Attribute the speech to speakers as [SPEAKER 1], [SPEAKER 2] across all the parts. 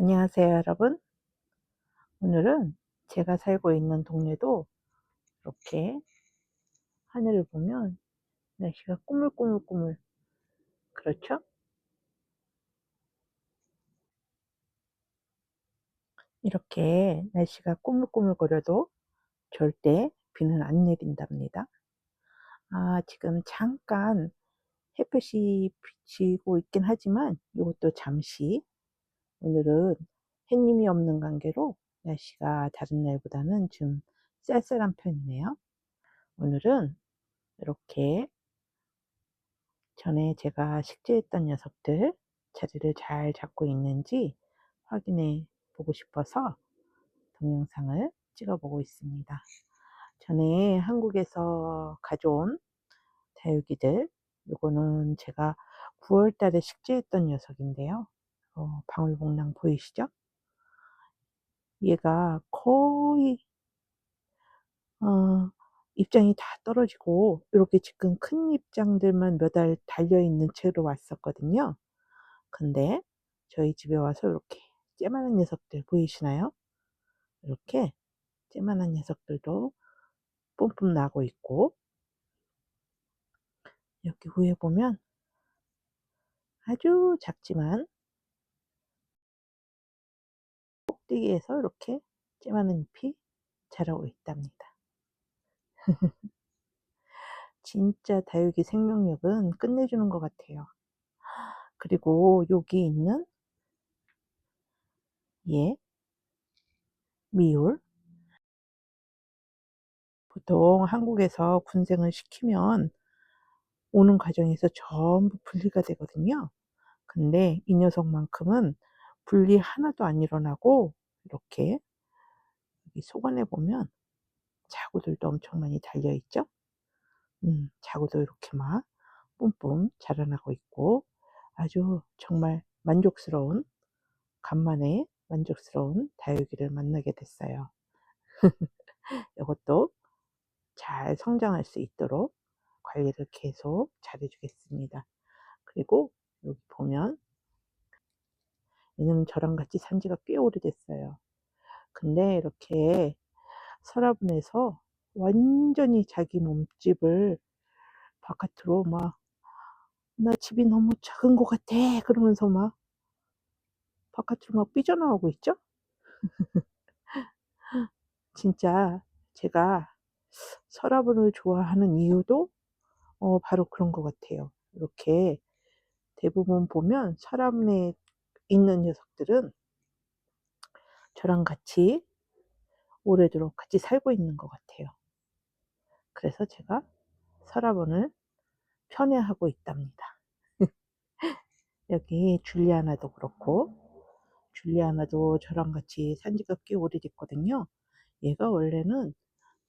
[SPEAKER 1] 안녕하세요, 여러분. 오늘은 제가 살고 있는 동네도 이렇게 하늘을 보면 날씨가 꾸물꾸물꾸물 그렇죠? 이렇게 날씨가 꾸물꾸물거려도 절대 비는 안 내린답니다. 아, 지금 잠깐 햇볕이 비치고 있긴 하지만 이것도 잠시 오늘은 햇님이 없는 관계로 날씨가 다른 날보다는 좀 쌀쌀한 편이네요. 오늘은 이렇게 전에 제가 식재했던 녀석들 자리를 잘 잡고 있는지 확인해 보고 싶어서 동영상을 찍어 보고 있습니다. 전에 한국에서 가져온 다육이들 요거는 제가 9월 달에 식재했던 녀석인데요. 어, 방울복랑 보이시죠? 얘가 거의 어, 입장이 다 떨어지고 이렇게 지금 큰 입장들만 몇 알 달려있는 채로 왔었거든요. 근데 저희 집에 와서 이렇게 쬐만한 녀석들 보이시나요? 이렇게 쬐만한 녀석들도 뿜뿜 나고 있고 여기 위에 보면 아주 작지만 꼭대기에서 이렇게 쬐만한 잎이 자라고 있답니다. 진짜 다육이 생명력은 끝내주는 것 같아요. 그리고 여기 있는 얘 미울 보통 한국에서 군생을 시키면 오는 과정에서 전부 분리가 되거든요. 근데 이 녀석만큼은 분리 하나도 안 일어나고 이렇게 여기 속안에 보면 자구들도 엄청 많이 달려 있죠. 음, 자구도 이렇게 막 뿜뿜 자라나고 있고 아주 정말 만족스러운 간만에 만족스러운 다육이를 만나게 됐어요. 이것도 잘 성장할 수 있도록 관리를 계속 잘해주겠습니다. 그리고 여기 보면 얘는 저랑 같이 산 지가 꽤 오래됐어요. 근데 이렇게 서라분에서 완전히 자기 몸집을 바깥으로 막 나 집이 너무 작은 것 같아 그러면서 막 바깥으로 막 삐져나오고 있죠? 진짜 제가 서라분을 좋아하는 이유도 어, 바로 그런 것 같아요. 이렇게 대부분 보면 서라분에 있는 녀석들은 저랑 같이 오래도록 같이 살고 있는 것 같아요. 그래서 제가 서라본을 편애하고 있답니다. 여기 줄리아나도 그렇고 줄리아나도 저랑 같이 산 지가 꽤 오래됐거든요. 얘가 원래는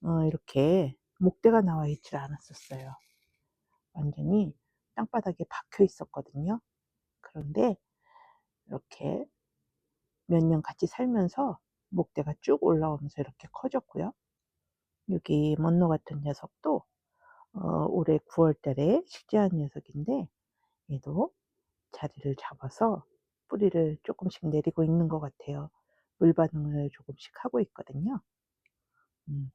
[SPEAKER 1] 어, 이렇게 목대가 나와 있질 않았었어요. 완전히 땅바닥에 박혀 있었거든요. 그런데 이렇게 몇 년 같이 살면서 목대가 쭉 올라오면서 이렇게 커졌고요. 여기 먼노 같은 녀석도 어, 올해 9월 달에 식재한 녀석인데 얘도 자리를 잡아서 뿌리를 조금씩 내리고 있는 것 같아요. 물 반응을 조금씩 하고 있거든요. 음,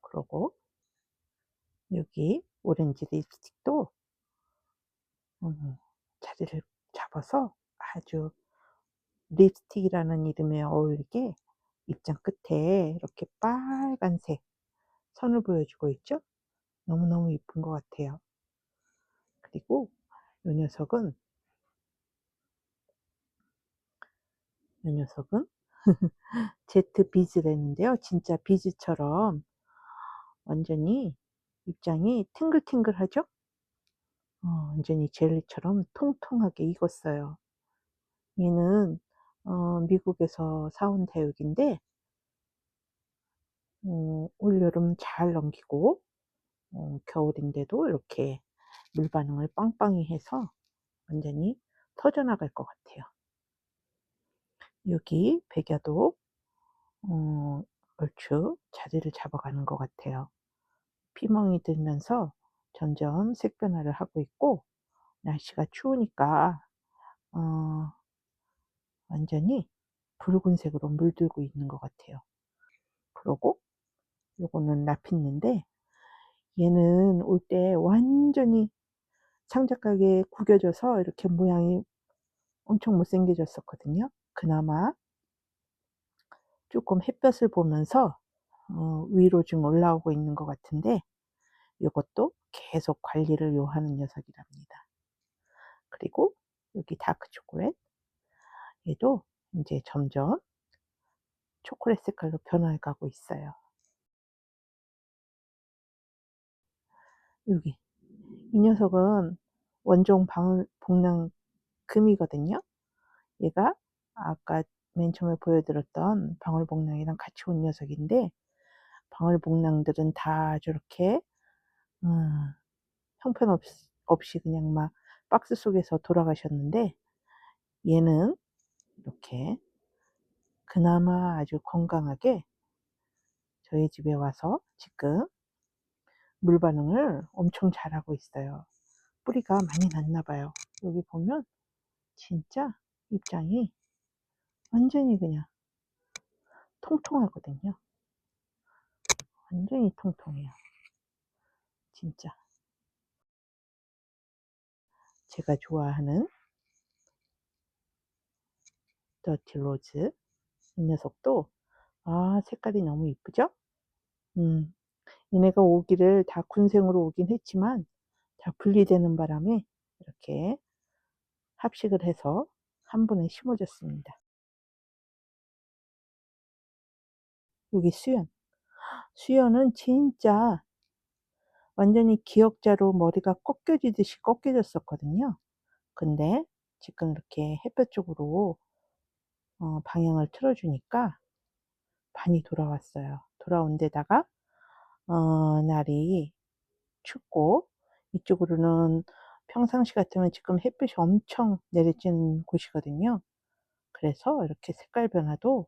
[SPEAKER 1] 그러고 여기 오렌지 립스틱도 음, 자리를 잡아서 아주 립스틱이라는 이름에 어울리게 입장 끝에 이렇게 빨간색 선을 보여주고 있죠. 너무너무 이쁜 것 같아요. 그리고 이 녀석은 이 녀석은 제트 비즈라는데요. 진짜 비즈처럼 완전히 입장이 탱글탱글하죠? 어, 완전히 젤리처럼 통통하게 익었어요. 얘는 어, 미국에서 사온 다육인데 어, 올여름 잘 넘기고 어, 겨울인데도 이렇게 물 반응을 빵빵히 해서 완전히 터져나갈 것 같아요. 여기 백야도 어, 얼추 자리를 잡아가는 것 같아요. 피멍이 들면서 점점 색 변화를 하고 있고 날씨가 추우니까 어, 완전히 붉은색으로 물들고 있는 것 같아요. 그러고 요거는 라핀인데 얘는 올 때 완전히 창작하게 구겨져서 이렇게 모양이 엄청 못생겨졌었거든요. 그나마 조금 햇볕을 보면서 어, 위로 좀 올라오고 있는 것 같은데 이것도 계속 관리를 요하는 녀석이랍니다. 그리고 여기 다크 초콜릿 얘도 이제 점점 초콜릿 색깔로 변화해 가고 있어요. 여기 이 녀석은 원종 방울 복랑 금이거든요. 얘가 아까 맨 처음에 보여드렸던 방울복랑이랑 같이 온 녀석인데 방울복랑들은 다 저렇게 음, 형편없이 그냥 막 박스 속에서 돌아가셨는데 얘는 이렇게 그나마 아주 건강하게 저희 집에 와서 지금 물 반응을 엄청 잘하고 있어요. 뿌리가 많이 났나 봐요. 여기 보면 진짜 입장이 완전히 그냥 통통하거든요. 완전히 통통해요. 진짜. 제가 좋아하는 더티 로즈 이 녀석도 아 색깔이 너무 이쁘죠? 음, 얘네가 오기를 다 군생으로 오긴 했지만 다 분리되는 바람에 이렇게 합식을 해서 한 분에 심어졌습니다. 여기 수연. 수연은 진짜 완전히 기역자로 머리가 꺾여지듯이 꺾여졌었거든요. 근데 지금 이렇게 햇볕 쪽으로 어, 방향을 틀어주니까 반이 돌아왔어요. 돌아온 데다가 어, 날이 춥고 이쪽으로는 평상시 같으면 지금 햇빛이 엄청 내려진 곳이거든요. 그래서 이렇게 색깔 변화도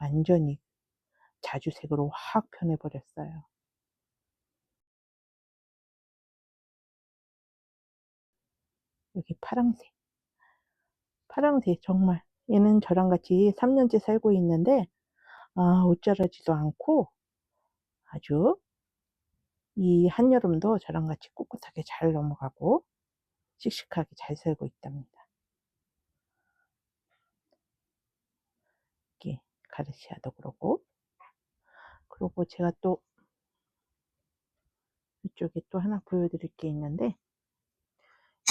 [SPEAKER 1] 완전히 자주색으로 확 변해버렸어요. 여기 파랑색. 파랑색 정말 얘는 저랑 같이 3년째 살고 있는데 아, 옷자라지도 않고 아주 이 한여름도 저랑 같이 꿋꿋하게 잘 넘어가고 씩씩하게 잘 살고 있답니다. 이게 가르시아도 그러고 그리고 제가 또 이쪽에 또 하나 보여드릴 게 있는데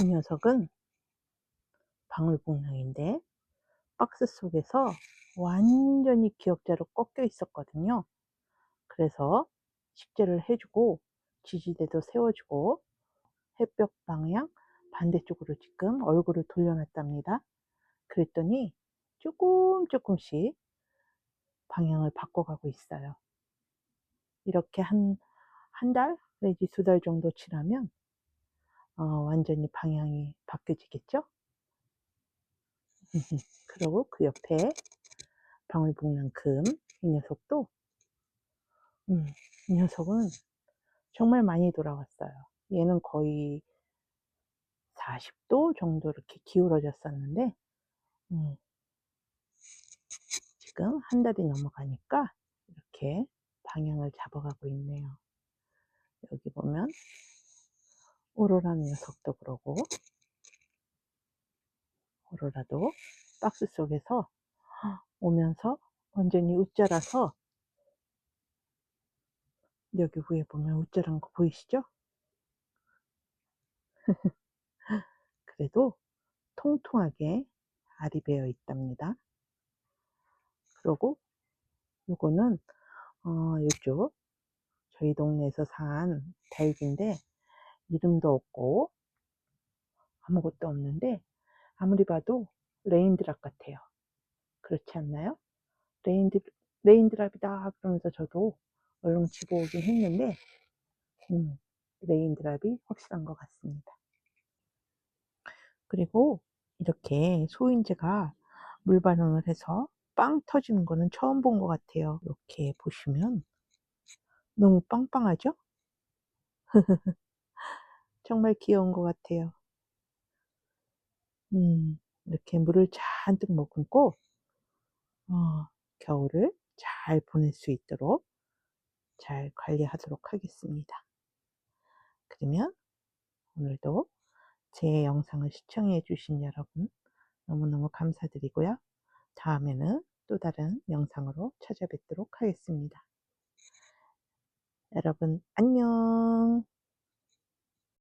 [SPEAKER 1] 이 녀석은 방울복랑인데 박스 속에서 완전히 기역자로 꺾여 있었거든요. 그래서 식재를 해주고 지지대도 세워주고 햇볕 방향 반대쪽으로 지금 얼굴을 돌려놨답니다. 그랬더니 조금 조금씩 방향을 바꿔가고 있어요. 이렇게 한, 한 달, 내지 두 달 정도 지나면, 어, 완전히 방향이 바뀌어지겠죠? 그리고 그 옆에 방울복랑금, 이 녀석도, 음, 이 녀석은 정말 많이 돌아왔어요. 얘는 거의 40도 정도 이렇게 기울어졌었는데, 음, 지금 한 달이 넘어가니까 이렇게 방향을 잡아가고 있네요. 여기 보면 오로라 녀석도 그러고 오로라도 박스 속에서 오면서 완전히 웃자라서 여기 위에 보면 웃자란 거 보이시죠? 그래도 통통하게 알이 배어 있답니다. 그리고 요거는 어, 이쪽 저희 동네에서 산 달기인데 이름도 없고 아무것도 없는데 아무리 봐도 레인드랍 같아요. 그렇지 않나요? 레인드, 레인드랍이다 그러면서 저도 얼른 집어오긴 했는데 음, 레인드랍이 확실한 것 같습니다. 그리고 이렇게 소인제가 물 반응을 해서 빵 터지는 거는 처음 본 것 같아요. 이렇게 보시면 너무 빵빵하죠? 정말 귀여운 것 같아요. 음, 이렇게 물을 잔뜩 머금고 어, 겨울을 잘 보낼 수 있도록 잘 관리하도록 하겠습니다. 그러면 오늘도 제 영상을 시청해 주신 여러분 너무너무 감사드리고요. 다음에는 또 다른 영상으로 찾아뵙도록 하겠습니다. 여러분 안녕